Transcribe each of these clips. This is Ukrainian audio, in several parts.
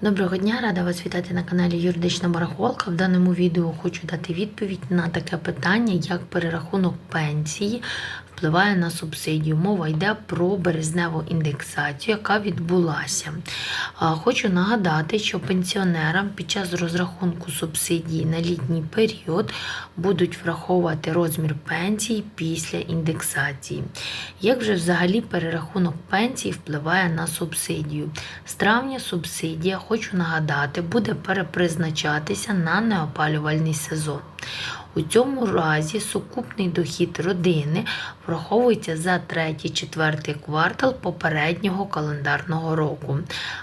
Доброго дня, рада вас вітати на каналі Юридична Барахолка. В даному відео хочу дати відповідь на таке питання, як перерахунок пенсії впливає на субсидію. Мова йде про березневу індексацію, яка відбулася. Хочу нагадати, що пенсіонерам під час розрахунку субсидії на літній період будуть враховувати розмір пенсії після індексації. Як вже взагалі перерахунок пенсії впливає на субсидію? З травня субсидія, хочу нагадати, буде перепризначатися на неопалювальний сезон. У цьому разі сукупний дохід родини враховується за третій-четвертий квартал попереднього календарного року,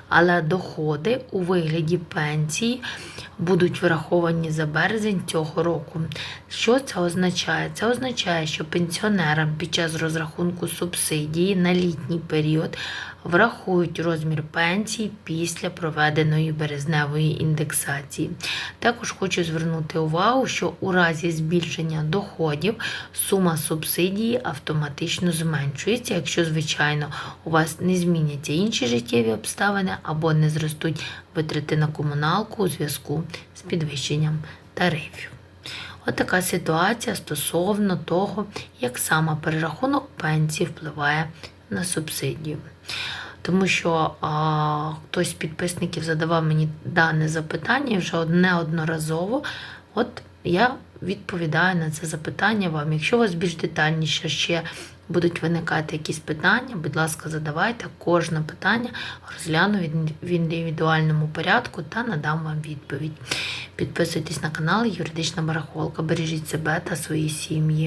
але доходи у вигляді пенсії будуть враховані за березень цього року. Що це означає? Це означає, що пенсіонерам під час розрахунку субсидії на літній період врахують розмір пенсії після проведеної березневої індексації. Також хочу звернути увагу, що у разі збільшення доходів сума субсидії автоматично зменшується, якщо, звичайно, у вас не зміняться інші життєві обставини або не зростуть витрати на комуналку у зв'язку з підвищенням тарифів. От ситуація стосовно того, як саме перерахунок пенсії впливає на субсидію. Тому що а, хтось з підписників задавав мені дане запитання і вже неодноразово. От я відповідаю на це запитання вам. Якщо у вас більш детальніше ще будуть виникати якісь питання, будь ласка, задавайте кожне питання, розгляну в індивідуальному порядку та надам вам відповідь. Підписуйтесь на канал Юридична Барахолка, бережіть себе та свої сім'ї.